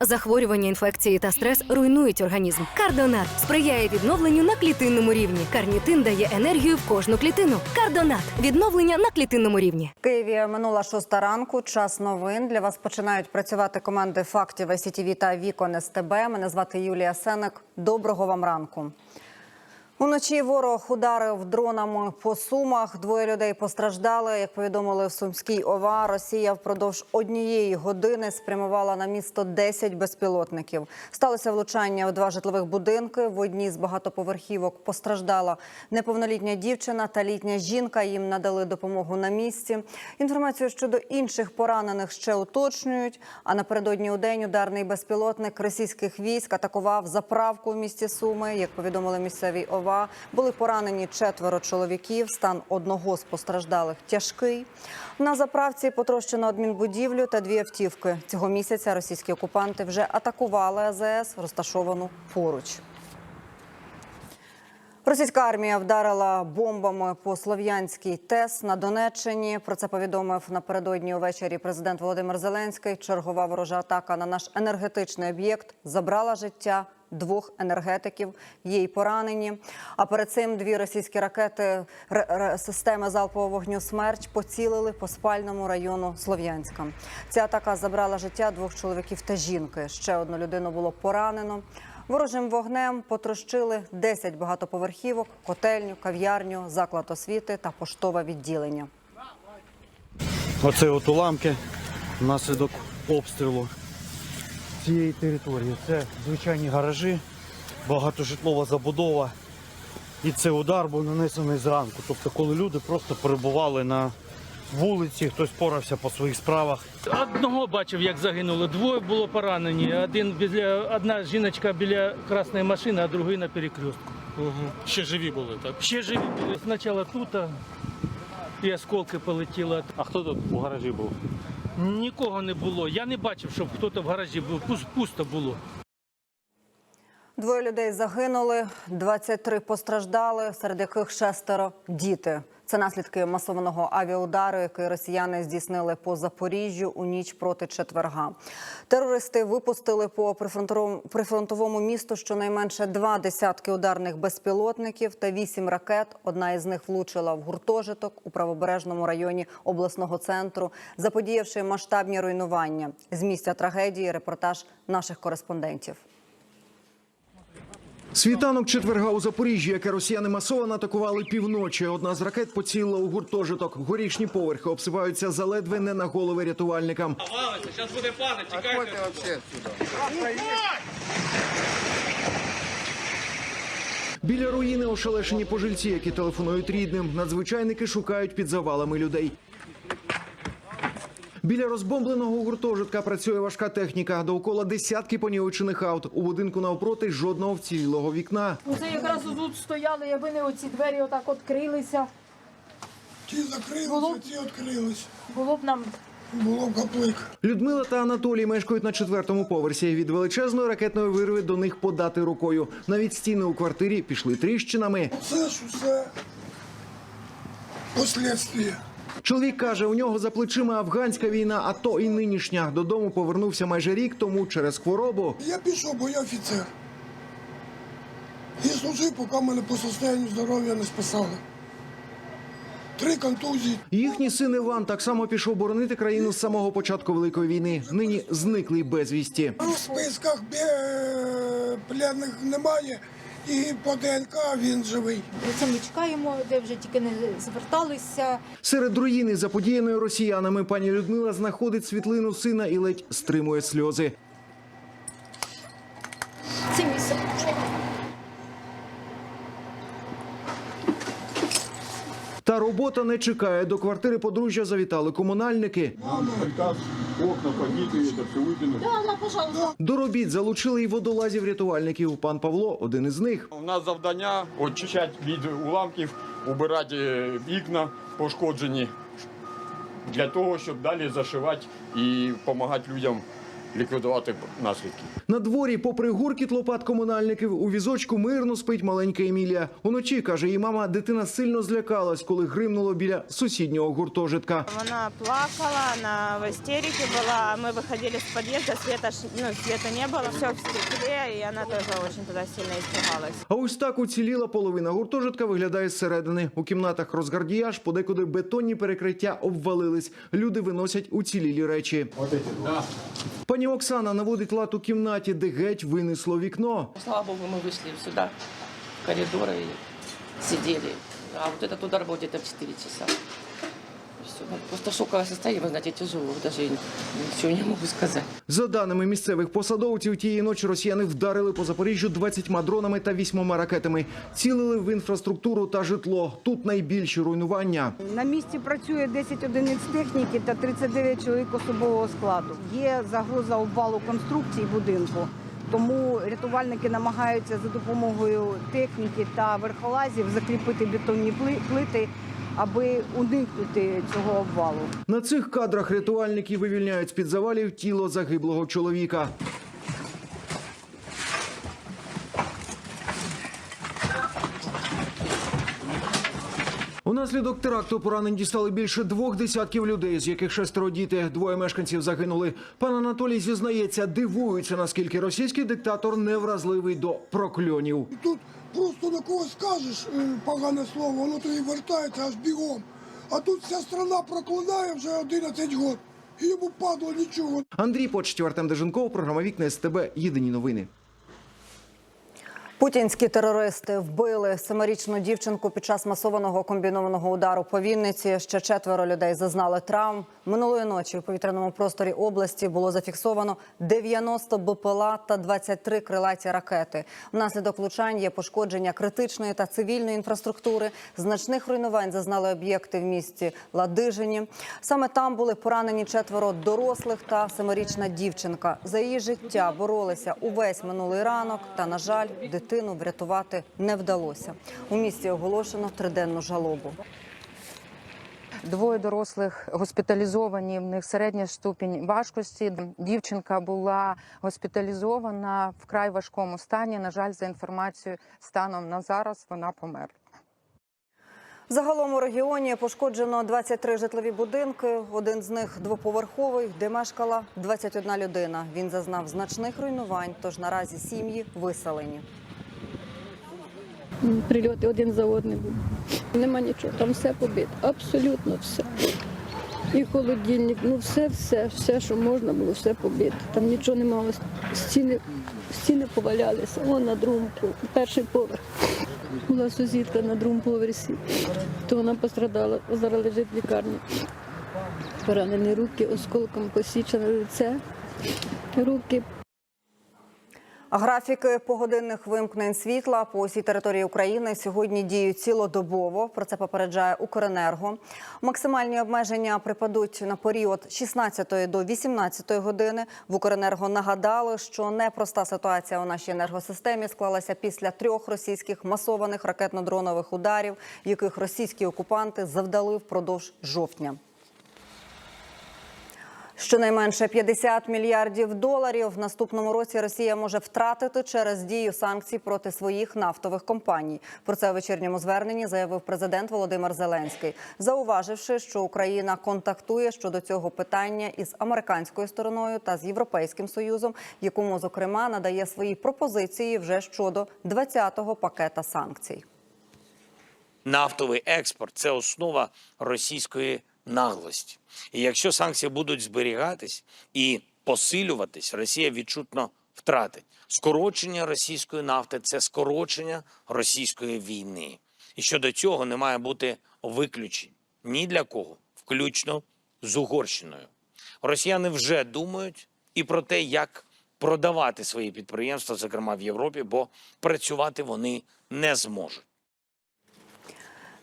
Захворювання, інфекції та стрес руйнують організм. Кардонат сприяє відновленню на клітинному рівні. Карнітин дає енергію в кожну клітину. Кардонат відновлення на клітинному рівні. Києві минула шоста ранку. Час новин для вас починають працювати команди фактів СІТВ та Вікон СТБ. Мене звати Юлія Сенек. Доброго вам ранку. Уночі ворог ударив дронами по сумах. Двоє людей постраждали. Як повідомили в Сумській ОВА, Росія впродовж однієї години спрямувала на місто 10 безпілотників. Сталося влучання в два житлових будинки. В одній з багатоповерхівок постраждала неповнолітня дівчина та літня жінка. Їм надали допомогу на місці. Інформацію щодо інших поранених ще уточнюють. А напередодні у день ударний безпілотник російських військ атакував заправку в місті Суми. Як повідомили місцеві ОВА, були поранені четверо чоловіків. Стан одного з постраждалих тяжкий. На заправці потрощено адмінбудівлю та дві автівки. Цього місяця російські окупанти вже атакували АЗС, розташовану поруч. Російська армія вдарила бомбами по Слов'янській ТЕС на Донеччині. Про це повідомив напередодні увечері президент Володимир Зеленський. Чергова ворожа атака на наш енергетичний об'єкт забрала життя двох енергетиків. Є й поранені. А перед цим дві російські ракети системи залпового вогню «Смерч» поцілили по спальному району Слов'янська. Ця атака забрала життя двох чоловіків та жінки. Ще одну людину було поранено. Ворожим вогнем потрощили 10 багатоповерхівок, котельню, кав'ярню, заклад освіти та поштове відділення. Оце от уламки внаслідок обстрілу цієї території. Це звичайні гаражі, багатожитлова забудова. І це удар був нанесений зранку. Тобто, коли люди просто перебували на вулиці, хтось порався по своїх справах. Одного бачив, як загинуло. Двоє було поранені. Один біля одна жіночка біля красної машини, а другий на перекрестку. Ще живі були, так? Ще живі були. Спочатку тут, і осколки полетіли. А хто тут у гаражі був? Нікого не було. Я не бачив, щоб хтось в гаражі був. Пус- Пусто було. Двоє людей загинули, 23 постраждали, серед яких шестеро діти. Це наслідки масованого авіаудару, який росіяни здійснили по Запоріжжю у ніч проти четверга. Терористи випустили по прифронтовому, місту щонайменше два десятки ударних безпілотників та вісім ракет. Одна із них влучила в гуртожиток у правобережному районі обласного центру, заподіявши масштабні руйнування. З місця трагедії репортаж наших кореспондентів. Світанок четверга у Запоріжжі, яке росіяни масово атакували півночі. Одна з ракет поцілила у гуртожиток. Горішні поверхи обсипаються заледве не на голови рятувальникам. Біля руїни ошелешені пожильці, які телефонують рідним. Надзвичайники шукають під завалами людей. Біля розбомбленого гуртожитка працює важка техніка. Довкола десятки понівечених аут. У будинку навпроти жодного вцілілого вікна. Оце якраз тут стояли, якби не оці двері отак відкрилися, Ті закрилися, Було- ті відкрились. було б нам Було б гаплик. Людмила та Анатолій мешкають на четвертому поверсі. Від величезної ракетної вирви до них подати рукою. Навіть стіни у квартирі пішли тріщинами. Це ж усе послідствія. Чоловік каже, у нього за плечима афганська війна, а то і нинішня. Додому повернувся майже рік тому через хворобу. Я пішов, бо я офіцер. І служив, поки мене по состоянню здоров'я не спасали. Три контузії. Їхній син Іван так само пішов боронити країну з самого початку великої війни. Нині зниклий безвісті. У списках бе- пленних немає. І по ДНК він живий. це ми чекаємо, де вже тільки не зверталися. Серед руїни, заподіяної росіянами, пані Людмила знаходить світлину сина і ледь стримує сльози. Це місце. Та робота не чекає. До квартири подружжя завітали комунальники. Приказ, окна побиты, это все выкинуть. До робіт залучили й водолазів рятувальників. Пан Павло один із них. У нас завдання очищати від уламків, убирати е, вікна пошкоджені для того, щоб далі зашивати і допомагати людям ліквідувати наслідки. На дворі, попри гуркіт лопат комунальників, у візочку мирно спить маленька Емілія. Уночі, каже її мама, дитина сильно злякалась, коли гримнуло біля сусіднього гуртожитка. Вона плакала, вона в істериці була. Ми виходили з під'їзду, света, ж- ну, света не було, все в стеклі, і вона теж дуже туди сильно испугалась. А ось так уціліла половина гуртожитка виглядає зсередини. У кімнатах розгардіяж, подекуди бетонні перекриття обвалились. Люди виносять уцілілі речі. Пані Оксана наводить лад у кімнаті, де геть винесло вікно. Слава Богу, мы вышли сюда, в коридор и сидели. А вот этот удар был где-то в 4 часа. Все. Просто шоковое состояние, вы знаете, тяжело. Даже я ничего не могу сказать. За даними місцевих посадовців, тієї ночі росіяни вдарили по Запоріжжю 20 дронами та 8 ракетами. Цілили в інфраструктуру та житло. Тут найбільші руйнування. На місці працює 10 одиниць техніки та 39 чоловік особового складу. Є загроза обвалу конструкцій будинку. Тому рятувальники намагаються за допомогою техніки та верхолазів закріпити бетонні пли- плити, аби уникнути цього обвалу. На цих кадрах рятувальники вивільняють з-під завалів тіло загиблого чоловіка. Унаслідок теракту поранень дістали більше двох десятків людей, з яких шестеро діти. Двоє мешканців загинули. Пан Анатолій зізнається, дивується, наскільки російський диктатор невразливий до прокльонів. Тут просто на когось скажеш е, погане слово, воно тобі вертається аж бігом. А тут вся страна проклинає вже 11 років. І йому падло нічого. Андрій Почтів, Артем Деженков, програма Вікна СТБ. Єдині новини. Путінські терористи вбили семирічну дівчинку під час масованого комбінованого удару по Вінниці. Ще четверо людей зазнали травм. Минулої ночі в повітряному просторі області було зафіксовано 90 БПЛА та 23 крилаті ракети. Внаслідок влучань є пошкодження критичної та цивільної інфраструктури. Значних руйнувань зазнали об'єкти в місті Ладижині. Саме там були поранені четверо дорослих та семирічна дівчинка. За її життя боролися увесь минулий ранок. Та на жаль, дитину врятувати не вдалося. У місті оголошено триденну жалобу. Двоє дорослих госпіталізовані, в них середня ступінь важкості. Дівчинка була госпіталізована в край важкому стані. На жаль, за інформацією станом на зараз вона померла. Загалом у регіоні пошкоджено 23 житлові будинки. Один з них двоповерховий, де мешкала 21 людина. Він зазнав значних руйнувань, тож наразі сім'ї виселені. Прильоти один за одним. Нема нічого, там все побито, абсолютно все. І холодильник, ну все, все, все, що можна було, все побито. Там нічого немає. Стіни, стіни повалялися. Вон на другому перший поверх. Була сусідка на другому поверсі, то вона пострадала, зараз лежить в лікарні. Поранені руки, осколком посічене лице, руки Графіки погодинних вимкнень світла по усій території України сьогодні діють цілодобово. Про це попереджає Укренерго. Максимальні обмеження припадуть на період з 16 до 18 години. В Укренерго нагадали, що непроста ситуація у нашій енергосистемі склалася після трьох російських масованих ракетно-дронових ударів, яких російські окупанти завдали впродовж жовтня. Щонайменше 50 мільярдів доларів в наступному році Росія може втратити через дію санкцій проти своїх нафтових компаній. Про це у вечірньому зверненні заявив президент Володимир Зеленський, зауваживши, що Україна контактує щодо цього питання із американською стороною та з європейським союзом, якому зокрема надає свої пропозиції вже щодо 20-го пакета санкцій. Нафтовий експорт це основа російської наглості. І якщо санкції будуть зберігатись і посилюватись, Росія відчутно втратить. Скорочення російської нафти це скорочення російської війни. І щодо цього не має бути виключень ні для кого, включно з Угорщиною. Росіяни вже думають і про те, як продавати свої підприємства, зокрема в Європі, бо працювати вони не зможуть.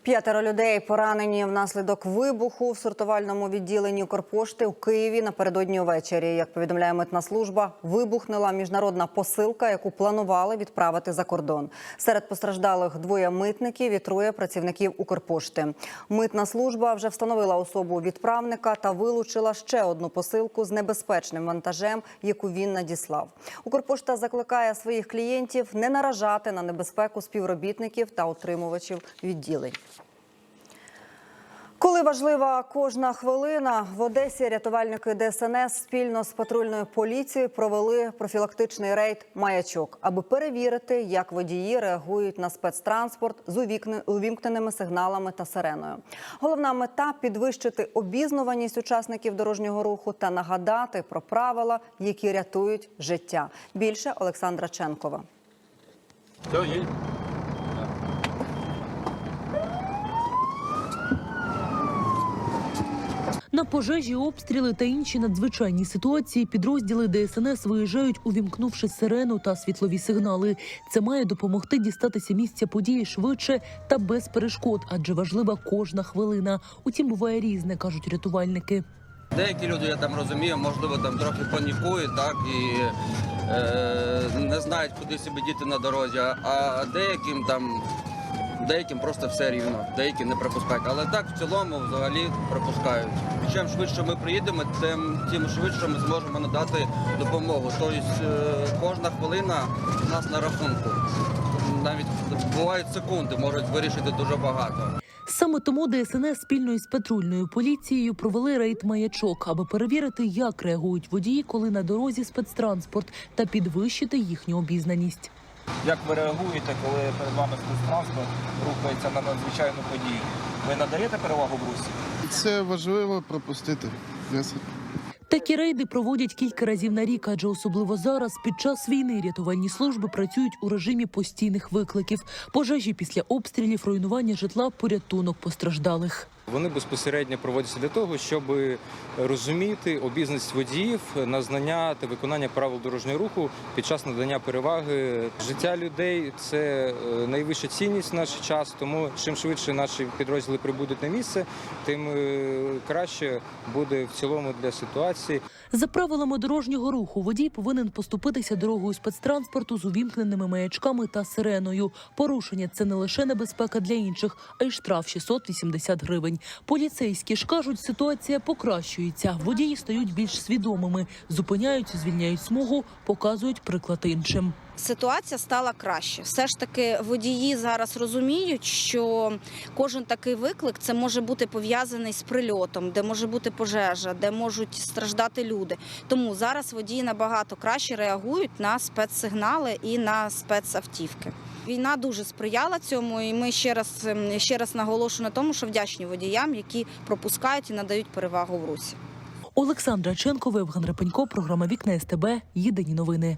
П'ятеро людей поранені внаслідок вибуху в сортувальному відділенні Укрпошти у Києві напередодні увечері. Як повідомляє митна служба, вибухнула міжнародна посилка, яку планували відправити за кордон. Серед постраждалих двоє митників і троє працівників Укрпошти. Митна служба вже встановила особу відправника та вилучила ще одну посилку з небезпечним вантажем, яку він надіслав. Укрпошта закликає своїх клієнтів не наражати на небезпеку співробітників та отримувачів відділень. Коли важлива кожна хвилина, в Одесі рятувальники ДСНС спільно з патрульною поліцією провели профілактичний рейд маячок, аби перевірити, як водії реагують на спецтранспорт з увімкненими сигналами та сиреною. Головна мета підвищити обізнуваність учасників дорожнього руху та нагадати про правила, які рятують життя. Більше Олександра Ченкова. На пожежі, обстріли та інші надзвичайні ситуації підрозділи ДСНС виїжджають, увімкнувши сирену та світлові сигнали. Це має допомогти дістатися місця події швидше та без перешкод, адже важлива кожна хвилина. Утім, буває різне, кажуть рятувальники. Деякі люди, я там розумію, можливо, там трохи панікують, так і е, не знають, куди себе діти на дорозі. А деяким там деяким просто все рівно, деякі не пропускають. Але так в цілому взагалі пропускають. Чим швидше ми приїдемо, тим тим швидше ми зможемо надати допомогу. Тобто е, кожна хвилина у нас на рахунку. Навіть бувають секунди, можуть вирішити дуже багато. Саме тому ДСНС спільно із патрульною поліцією провели рейд маячок, аби перевірити, як реагують водії, коли на дорозі спецтранспорт, та підвищити їхню обізнаність. Як ви реагуєте, коли перед вами спецтранспорт рухається на надзвичайну подію? Ви надаєте перевагу в русі? Це важливо пропустити. Такі рейди проводять кілька разів на рік, адже особливо зараз, під час війни, рятувальні служби працюють у режимі постійних викликів, пожежі після обстрілів, руйнування житла, порятунок постраждалих. Вони безпосередньо проводяться для того, щоб розуміти обізнаність водіїв на знання та виконання правил дорожнього руху під час надання переваги. Життя людей це е, найвища цінність в наш час. Тому чим швидше наші підрозділи прибудуть на місце, тим е, краще буде в цілому для ситуації. За правилами дорожнього руху водій повинен поступитися дорогою спецтранспорту з увімкненими маячками та сиреною. Порушення це не лише небезпека для інших, а й штраф 680 гривень. Поліцейські ж кажуть, ситуація покращується. Водії стають більш свідомими, зупиняють, звільняють смугу, показують приклад іншим. Ситуація стала краще. Все ж таки, водії зараз розуміють, що кожен такий виклик це може бути пов'язаний з прильотом, де може бути пожежа, де можуть страждати люди. Тому зараз водії набагато краще реагують на спецсигнали і на спецавтівки. Війна дуже сприяла цьому, і ми ще раз ем, ще раз наголошую на тому, що вдячні водіям, які пропускають і надають перевагу в русі. Олександра Ченкова, Євген Репенько, програма Вікна СТБ. Єдині новини.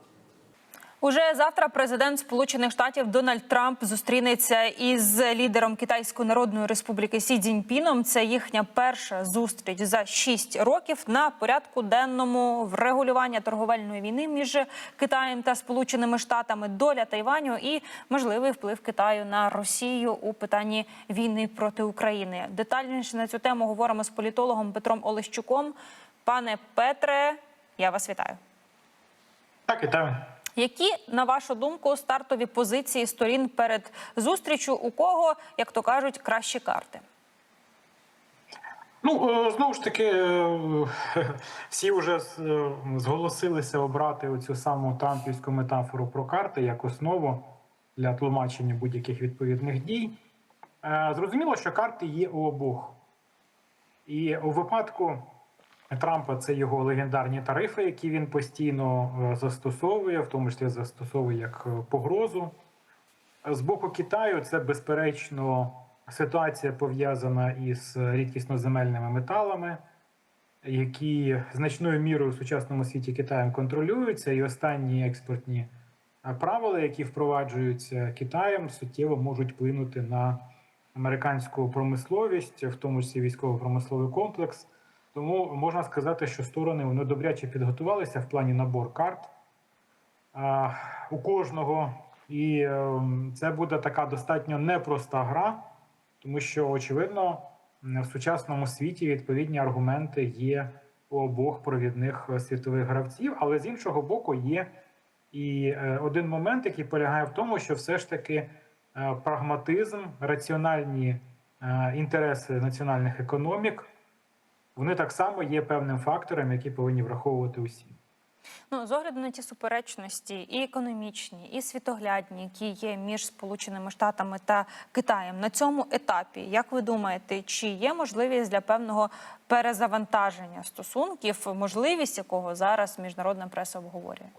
Уже завтра президент Сполучених Штатів Дональд Трамп зустрінеться із лідером Китайської Народної Республіки Сі Цзіньпіном. Це їхня перша зустріч за шість років на порядку денному врегулювання торговельної війни між Китаєм та Сполученими Штатами, доля Тайваню і можливий вплив Китаю на Росію у питанні війни проти України. Детальніше на цю тему говоримо з політологом Петром Олещуком. Пане Петре, я вас вітаю. Так, вітаю. Які, на вашу думку, стартові позиції сторін перед зустрічю? У кого, як то кажуть, кращі карти? Ну е, знову ж таки, е, всі вже е, зголосилися обрати оцю саму трампівську метафору про карти як основу для тлумачення будь-яких відповідних дій. Зрозуміло, що карти є у обох. І у випадку Трампа це його легендарні тарифи, які він постійно е, застосовує, в тому числі застосовує як е, погрозу. З боку Китаю це безперечно ситуація пов'язана із рідкісноземельними металами, які значною мірою в сучасному світі Китаєм контролюються, і останні експортні е, правила, які впроваджуються Китаєм, суттєво можуть вплинути на американську промисловість, в тому числі військово-промисловий комплекс. Тому можна сказати, що сторони вони добряче підготувалися в плані набор карт у кожного. І ем, це буде така достатньо непроста гра, тому що, очевидно, в сучасному світі відповідні аргументи є у обох провідних світових гравців, але з іншого боку є і е, один момент, який полягає в тому, що все ж таки е, прагматизм, раціональні е, інтереси національних економік, вони так само є певним фактором, який повинні враховувати усі. Ну, з огляду на ті суперечності, і економічні, і світоглядні, які є між Сполученими Штатами та Китаєм на цьому етапі, як ви думаєте, чи є можливість для певного перезавантаження стосунків, можливість якого зараз міжнародна преса обговорює?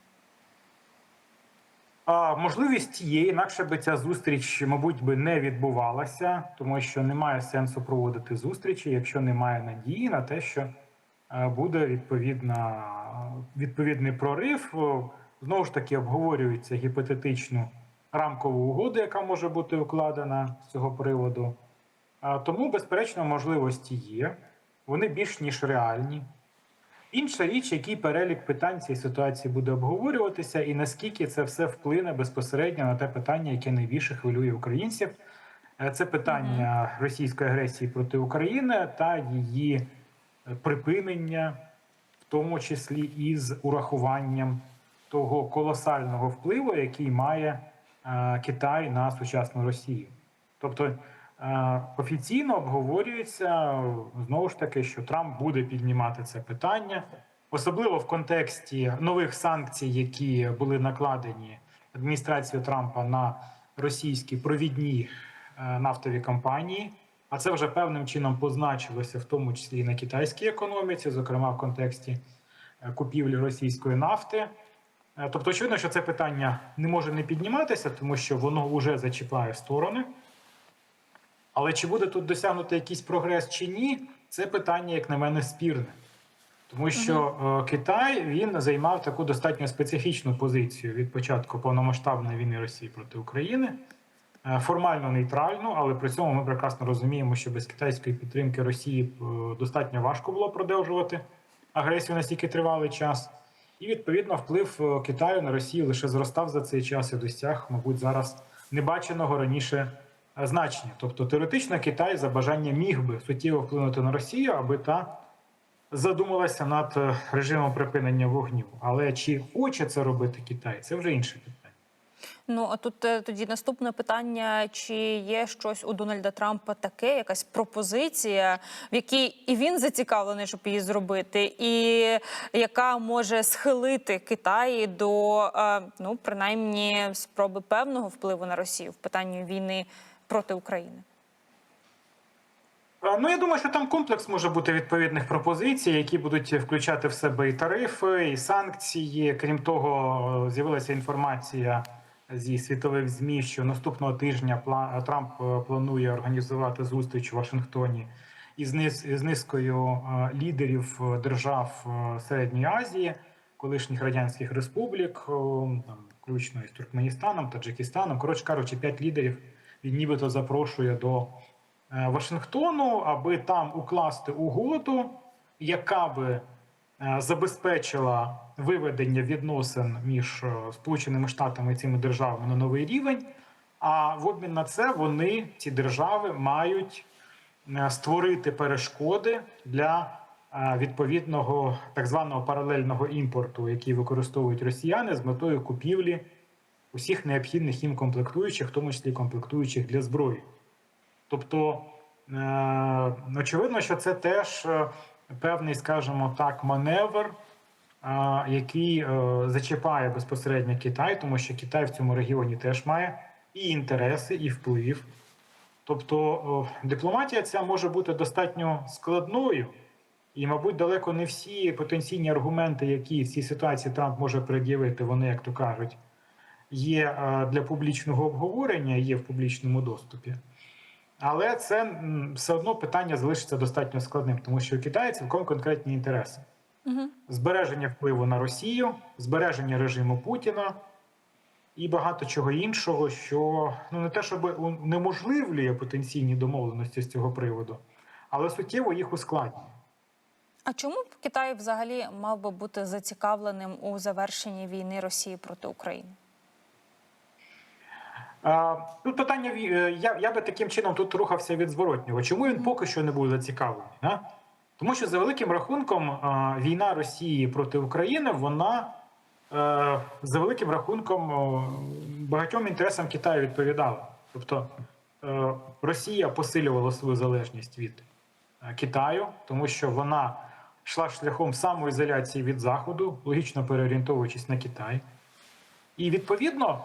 Можливість є, інакше би ця зустріч, мабуть, би не відбувалася, тому що немає сенсу проводити зустрічі, якщо немає надії на те, що е, буде відповідна, відповідний прорив. Знову ж таки, обговорюється гіпотетичну рамкову угоду, яка може бути укладена з цього приводу. Тому, безперечно, можливості є. Вони більш ніж реальні. Інша річ, який перелік питань цієї ситуації буде обговорюватися, і наскільки це все вплине безпосередньо на те питання, яке найбільше хвилює українців. Е, Це питання російської агресії проти України та її е, припинення, в тому числі із урахуванням того колосального впливу, який має е, Китай на сучасну Росію. Тобто офіційно обговорюється е, знову ж таки, що Трамп буде піднімати це питання, особливо в контексті нових санкцій, які були накладені адміністрацією Трампа на російські провідні е, нафтові компанії. А це вже певним чином позначилося, в тому числі і на китайській економіці, зокрема в контексті е, купівлі російської нафти. Е, Тобто, очевидно, що це питання не може не підніматися, тому що воно вже зачіпає сторони. Але чи буде тут досягнути якийсь прогрес чи ні, це питання, як на мене, спірне. Тому що е, Китай він займав таку достатньо специфічну позицію від початку повномасштабної війни Росії проти України. Е, формально нейтральну, але при цьому ми прекрасно розуміємо, що без китайської підтримки Росії е, достатньо важко було продовжувати агресію на стільки тривалий час. І відповідно вплив Китаю на Росію лише зростав за цей час і досяг, мабуть, зараз небаченого раніше значення. Тобто теоретично Китай за бажання міг би суттєво вплинути на Росію, аби та задумалася над е, режимом припинення вогню. Але чи хоче це робити Китай, це вже інше питання. Ну а тут е, тоді наступне питання: чи є щось у Дональда Трампа таке, якась пропозиція, в якій і він зацікавлений, щоб її зробити, і яка може схилити Китай до е, ну принаймні спроби певного впливу на Росію в питанні війни проти України? Ну, я думаю, що там комплекс може бути відповідних пропозицій, які будуть включати в себе і тарифи, і санкції. Крім того, з'явилася інформація зі світових змі, що наступного тижня Трамп е, планує організувати зустріч у Вашингтоні із із низкою е, лідерів е, держав Середньої Азії, колишніх радянських республік, там включно із Туркменістаном, Таджикистаном. Коротше кажучи, п'ять лідерів нібито запрошує до е, Вашингтону, аби там укласти угоду, яка би е, забезпечила виведення відносин між е, Сполученими Штатами і цими державами на новий рівень. А в обмін на це вони, ці держави, мають створити перешкоди для відповідного так званого паралельного імпорту, який використовують росіяни з метою купівлі усіх необхідних їм комплектуючих, в тому числі комплектуючих для зброї. Тобто, е, очевидно, що це теж е, певний, скажімо так, маневр, е, який зачіпає безпосередньо Китай, тому що Китай в цьому регіоні теж має і інтереси, і вплив. Тобто дипломатія ця може бути достатньо складною, і, мабуть, далеко не всі потенційні аргументи, які в цій ситуації Трамп може пред'явити, вони, як то кажуть, є е, для публічного обговорення, є в публічному доступі. Але це все одно питання залишиться достатньо складним, тому що у Китаю цілком конкретні інтереси: Угу. збереження впливу на Росію, збереження режиму Путіна, і багато чого іншого, що ну не те, щоб унеможливлює потенційні домовленості з цього приводу, але суттєво їх ускладнює. А чому б Китай взагалі мав би бути зацікавленим у завершенні війни Росії проти України? Тут питання е, я, я би таким чином тут рухався від зворотнього. Чому він поки що не був зацікавлений? Да? Тому що за великим рахунком війна Росії проти України, вона е, за великим рахунком багатьом інтересам Китаю відповідала. Тобто е, Росія посилювала свою залежність від Китаю, тому що вона йшла шляхом самоізоляції від Заходу, логічно переорієнтовуючись на Китай. І відповідно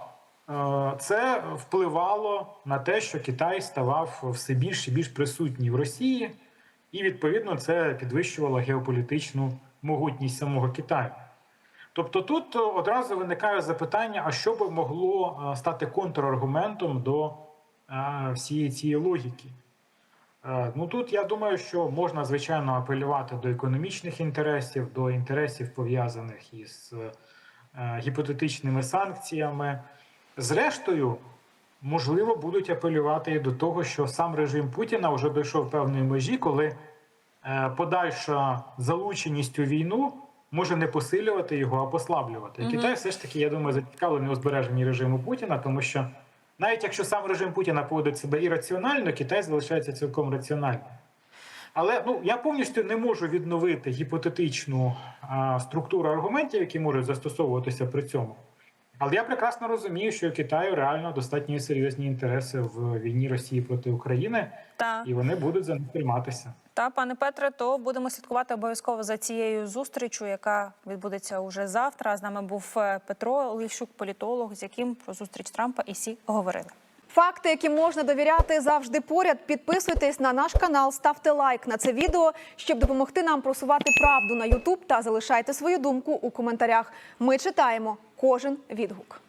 це впливало на те, що Китай ставав все більш і більш присутній в Росії, і відповідно це підвищувало геополітичну могутність самого Китаю. Тобто тут одразу виникає запитання: а що би могло е, стати контраргументом до е, всієї цієї логіки? Е, Ну тут я думаю, що можна звичайно апелювати до економічних інтересів, до інтересів пов'язаних із е, гіпотетичними санкціями. Зрештою, можливо, будуть апелювати і до того, що сам режим Путіна вже дійшов певної межі, коли е, подальша залученість у війну може не посилювати його, а послаблювати. Мгм. Китай все ж таки, я думаю, зацікавлений у збереженні режиму Путіна, тому що навіть якщо сам режим Путіна поводить себе ірраціонально, Китай залишається цілком раціональним. Але ну я повністю не можу відновити гіпотетичну а, структуру аргументів, які можуть застосовуватися при цьому. Але я прекрасно розумію, що Китаю реально достатньо серйозні інтереси в війні Росії проти України, Та і вони будуть за них триматися. Та, пане Петре, то будемо слідкувати обов'язково за цією зустрічю, яка відбудеться уже завтра. З нами був е, Петро Лівщук, політолог, з яким про зустріч Трампа і Сі говорили. Факти, які можна довіряти, завжди поряд. Підписуйтесь на наш канал, ставте лайк на це відео, щоб допомогти нам просувати правду на Ютуб та залишайте свою думку у коментарях. Ми читаємо кожен відгук.